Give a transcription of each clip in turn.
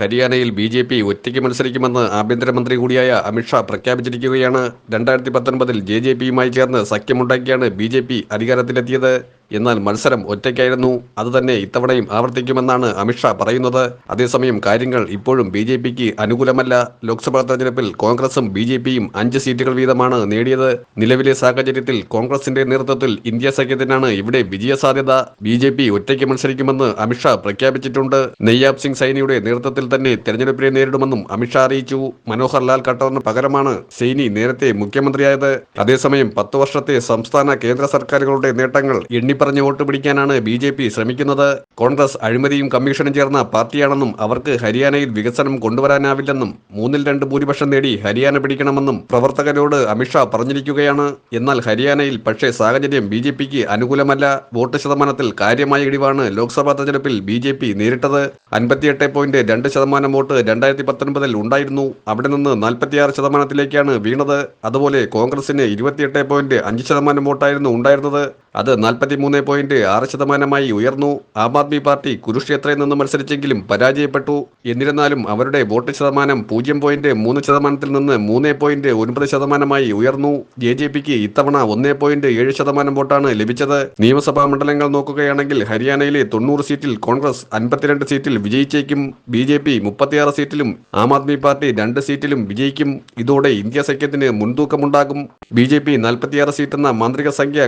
ഹരിയാനയിൽ B J P ഒറ്റയ്ക്ക് മത്സരിക്കുമെന്ന് ആഭ്യന്തരമന്ത്രി കൂടിയായ അമിത്ഷാ പ്രഖ്യാപിച്ചിരിക്കുകയാണ്. രണ്ടായിരത്തി പത്തൊൻപതിൽ ജെ ജെ പിയുമായി ചേർന്ന് സഖ്യമുണ്ടാക്കിയാണ് ബി ജെ പി അധികാരത്തിലെത്തിയത്. എന്നാൽ മത്സരം ഒറ്റയ്ക്കായിരുന്നു. അതുതന്നെ ഇത്തവണയും ആവർത്തിക്കുമെന്നാണ് അമിത്ഷാ പറയുന്നത്. അതേസമയം കാര്യങ്ങൾ ഇപ്പോഴും ബി ജെ പിക്ക് അനുകൂലമല്ല. ലോക്സഭാ തെരഞ്ഞെടുപ്പിൽ കോൺഗ്രസും ബി ജെ പിയും അഞ്ച് സീറ്റുകൾ വീതമാണ് നേടിയത്. നിലവിലെ സാഹചര്യത്തിൽ കോൺഗ്രസിന്റെ നേതൃത്വത്തിൽ ഇന്ത്യ സഖ്യത്തിനാണ് ഇവിടെ വിജയസാധ്യത. ബി ജെ പി ഒറ്റയ്ക്ക് മത്സരിക്കുമെന്ന് അമിത്ഷാ പ്രഖ്യാപിച്ചിട്ടുണ്ട്. നെയ്യാബ് സിംഗ് സൈനിയുടെ നേതൃത്വത്തിൽ തന്നെ തെരഞ്ഞെടുപ്പിനെ നേരിടുമെന്നും അമിത്ഷാ അറിയിച്ചു. മനോഹർ ലാൽ ഖട്ടറിന് പകരമാണ് സൈനി നേരത്തെ മുഖ്യമന്ത്രിയായത്. അതേസമയം പത്ത് വർഷത്തെ സംസ്ഥാന കേന്ദ്ര സർക്കാരുകളുടെ നേട്ടങ്ങൾ എണ്ണിപ്പറഞ്ഞ് വോട്ട് പിടിക്കാനാണ് ബി ജെ പി ശ്രമിക്കുന്നത്. കോൺഗ്രസ് അഴിമതിയും കമ്മീഷനും ചേർന്ന പാർട്ടിയാണെന്നും അവർക്ക് ഹരിയാനയിൽ വികസനം കൊണ്ടുവരാനാവില്ലെന്നും മൂന്നിൽ രണ്ട് ഭൂരിപക്ഷം നേടി ഹരിയാന പിടിക്കണമെന്നും പ്രവർത്തകരോട് അമിത്ഷാ പറഞ്ഞിരിക്കുകയാണ്. എന്നാൽ ഹരിയാനയിൽ പക്ഷേ സാഹചര്യം ബി ജെ പിക്ക് അനുകൂലമല്ല. വോട്ട് ശതമാനത്തിൽ കാര്യമായ ഇടിവാണ് ലോക്സഭാ തെരഞ്ഞെടുപ്പിൽ ബി ജെ പി നേരിട്ടത്. അൻപത്തിയെട്ട് പോയിന്റ് രണ്ട് ശതമാനം വോട്ട് രണ്ടായിരത്തി പത്തൊൻപതിൽ ഉണ്ടായിരുന്നു. അവിടെ നിന്ന് നാൽപ്പത്തിയാറ് ശതമാനത്തിലേക്കാണ് വീണത്. അതുപോലെ കോൺഗ്രസിന് ഇരുപത്തിയെട്ട് പോയിന്റ് അഞ്ച് ശതമാനം വോട്ടായിരുന്നു ഉണ്ടായിരുന്നത്. അത് നാൽപ്പത്തി മൂന്ന് പോയിന്റ് ആറ് ശതമാനമായി ഉയർന്നു. ആം ആദ്മി പാർട്ടി കുരുക്ഷേത്രയിൽ നിന്ന് മത്സരിച്ചെങ്കിലും പരാജയപ്പെട്ടു. എന്നിരുന്നാലും അവരുടെ വോട്ട് ശതമാനം പൂജ്യം പോയിന്റ് മൂന്ന് ശതമാനത്തിൽ നിന്ന് മൂന്ന് പോയിന്റ് ഒൻപത് ശതമാനമായി ഉയർന്നു. ജെ ജെ പിക്ക് ഇത്തവണ ഒന്ന് പോയിന്റ് ഏഴ് ശതമാനം വോട്ടാണ് ലഭിച്ചത്. നിയമസഭാ മണ്ഡലങ്ങൾ നോക്കുകയാണെങ്കിൽ ഹരിയാനയിലെ തൊണ്ണൂറ് സീറ്റിൽ കോൺഗ്രസ് അൻപത്തിരണ്ട് സീറ്റിൽ വിജയിച്ചേക്കും. ബി ജെ പി മുപ്പത്തിയാറ് സീറ്റിലും ആം ആദ്മി പാർട്ടി രണ്ട് സീറ്റിലും വിജയിക്കും. ഇതോടെ ഇന്ത്യ സഖ്യത്തിന് മുൻതൂക്കമുണ്ടാകും. ബി ജെ പി നാൽപ്പത്തിയാറ് സീറ്റെന്ന മാന്ത്രിക സംഖ്യ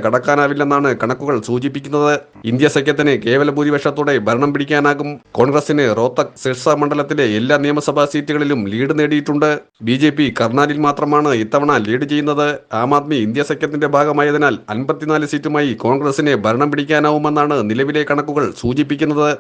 കടക്കാനാവില്ലെന്നാണ് കണക്കുകൾ സൂചിപ്പിക്കുന്നത്. ഇന്ത്യ സഖ്യത്തിന് കേവല ഭൂരിപക്ഷത്തോടെ ഭരണം പിടിക്കാനാകും. കോൺഗ്രസിന് റോത്തക് സിർസ മണ്ഡലത്തിലെ എല്ലാ നിയമസഭാ സീറ്റുകളിലും ലീഡ് നേടിയിട്ടുണ്ട്. ബി ജെ പി കർണാലിൽ മാത്രമാണ് ഇത്തവണ ലീഡ് ചെയ്യുന്നത്. ആം ആദ്മി ഇന്ത്യ സഖ്യത്തിന്റെ ഭാഗമായതിനാൽ അൻപത്തിനാല് സീറ്റുമായി കോൺഗ്രസിന് ഭരണം പിടിക്കാനാവുമെന്നാണ് നിലവിലെ കണക്കുകൾ സൂചിപ്പിക്കുന്നത്.